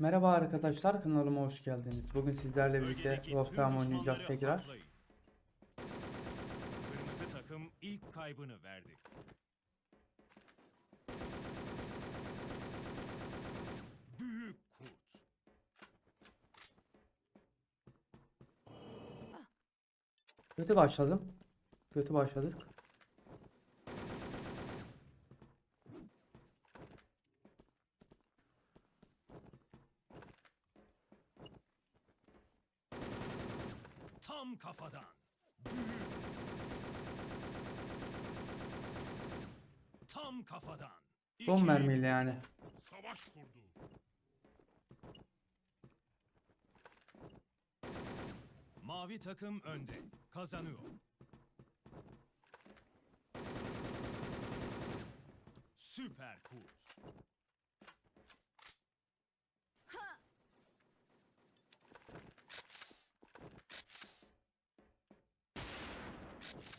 Merhaba arkadaşlar kanalıma hoş geldiniz. Bugün sizlerle birlikte Wolfram oynayacağız tekrar. Kırmızı takım ilk kaybını verdi. Büyük kurt. Kötü başladım. Kötü başladık. Tam kafadan. Büyük kurt. Tam kafadan. Son mermiyle yani. Savaş kurdu. Mavi takım önde. Kazanıyor. Süper kurt.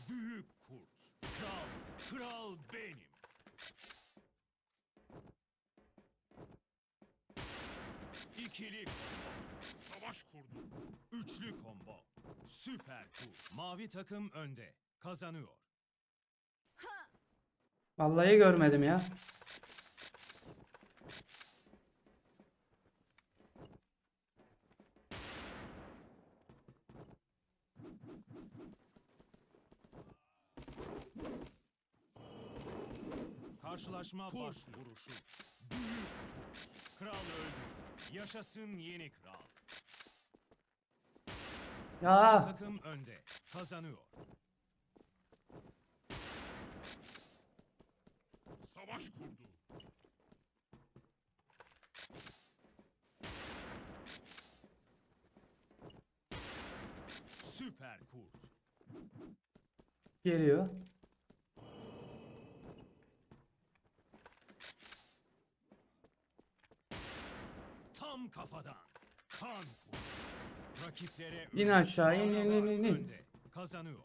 Büyük kurt. Kral, kral benim. İkili. Savaş kurdu. Üçlü combo. Süper kurt. Mavi takım önde. Kazanıyor. Vallahi görmedim ya. Karşılaşma baş vuruşu. Büyük kurt. Kral öldü. Yaşasın yeni kral. Ya Takım önde. Kazanıyor. Savaş kurdu. Süper kurt. geliyor. Tam kafadan. Kan. Rakiplere İn aşağı, in, in, in, in, in. Kazanıyor.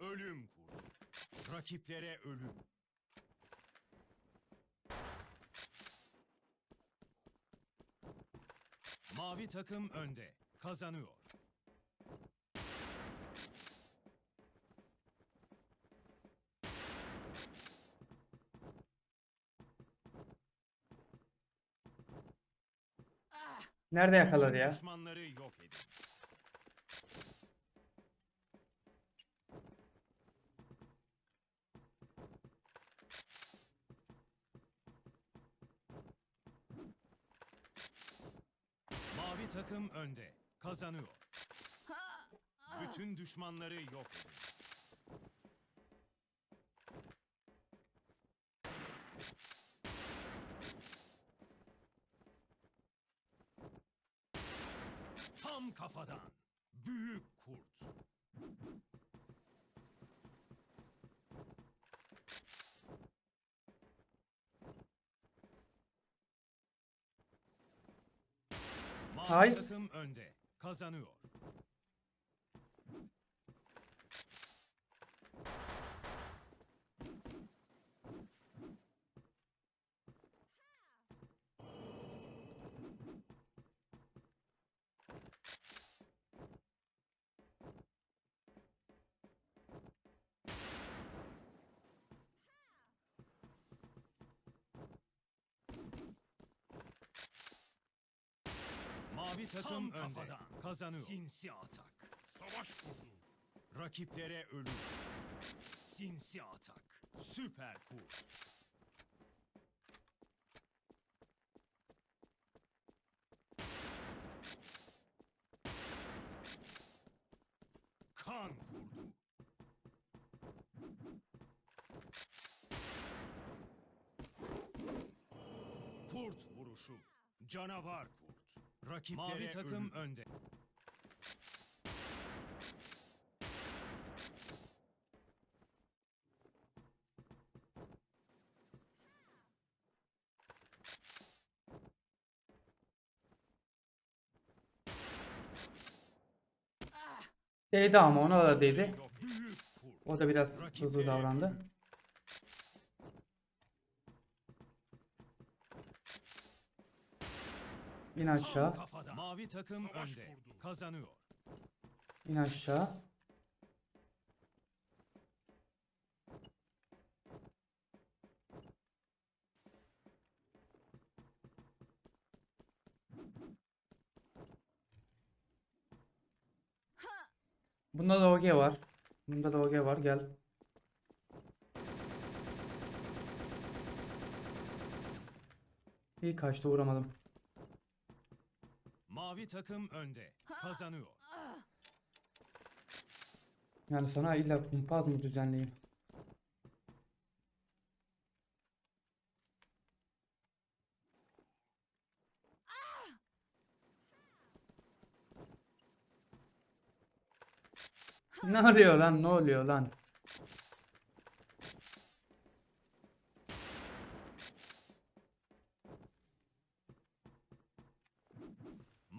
Ölüm kurdu. Rakiplere ölüm. Mavi takım önde. Kazanıyor. Nerede yakaladı ya? Düşmanları yok edin. Takım önde. Kazanıyor. Bütün düşmanları yok. Tam kafadan. Büyük kurt. Mavi Hay. takım önde. Kazanıyor. Mavi takım Tam önde. kafadan. Kazanıyor. Sinsi atak. Savaş kurdu. Rakiplere ölüm. Sinsi atak. Süper kurt. Kan kurdu. Kurt vuruşu. Canavar. Rakiplere Mavi takım önde. Değdi ama ona da değdi. O da biraz hızlı davrandı. İn aşağı. Mavi takım Savaş önde. kurdu. Kazanıyor. İn aşağı. Bunda da OG var. Bunda da OG var. Gel. İyi kaçtı vuramadım. Mavi takım önde. Kazanıyor. Yani sana illa kumpaz mı düzenleyeyim? Ne oluyor lan? Ne oluyor lan?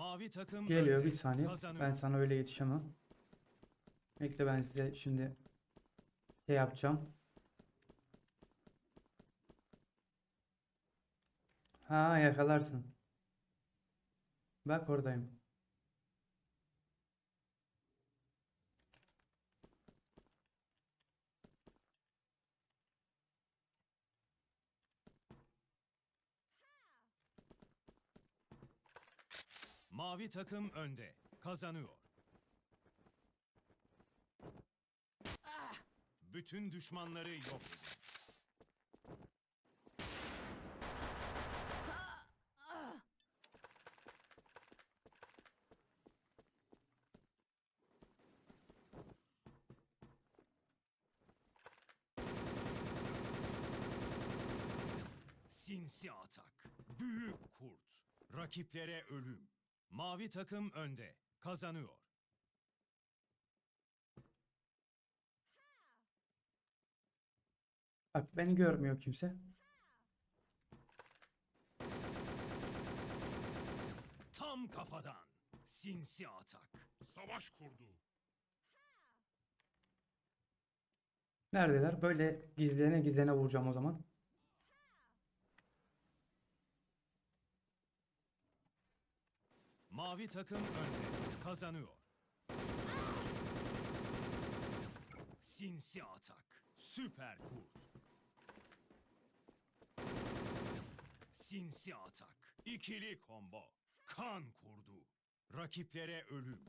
Mavi takım Geliyor bir saniye. Kazanıyor. Ben sana öyle yetişemem. Bekle ben size şimdi şey yapacağım. Ha yakalarsın. Bak oradayım. Mavi takım önde. Kazanıyor. Bütün düşmanları yok edin. Sinsi atak. Büyük kurt. Rakiplere ölüm. Mavi takım önde. Kazanıyor. Bak beni görmüyor kimse. Tam kafadan. Sinsi atak. Savaş kurdu. Neredeler? Böyle gizlene gizlene vuracağım o zaman. Mavi takım önde. Kazanıyor. Sinsi atak. Süper kurt. Sinsi atak. İkili combo. Kan kurdu. Rakiplere ölüm.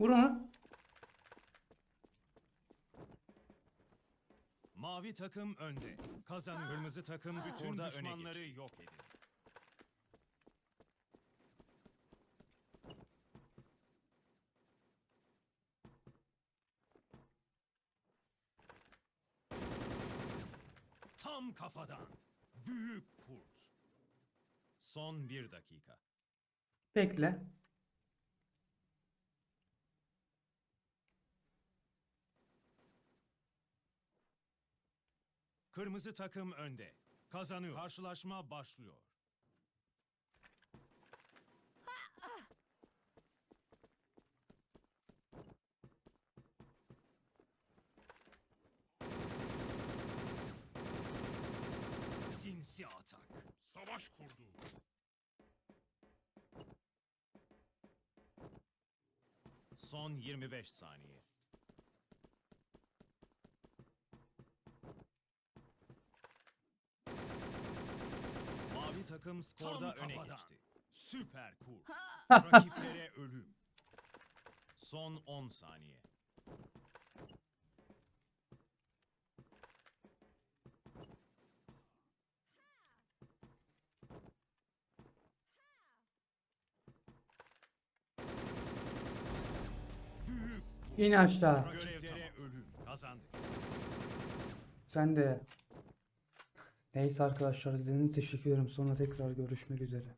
Vur onu. Mavi takım önde. Kazanıyor. Kırmızı takım skorda öne düşmanları geçti. yok edin. Tam kafadan. Büyük kurt. Son bir dakika. Bekle. Kırmızı takım önde. Kazanıyor. Karşılaşma başlıyor. Sinsi atak. Savaş kurdu. Son 25 saniye. Mavi takım skorda öne geçti. Süper kurt. Rakiplere ölüm. Son 10 saniye. İn aşağı. rakiplere ölüm. Kazandık. Sen de. Neyse arkadaşlar izlediğiniz teşekkür ederim. Sonra tekrar görüşmek üzere.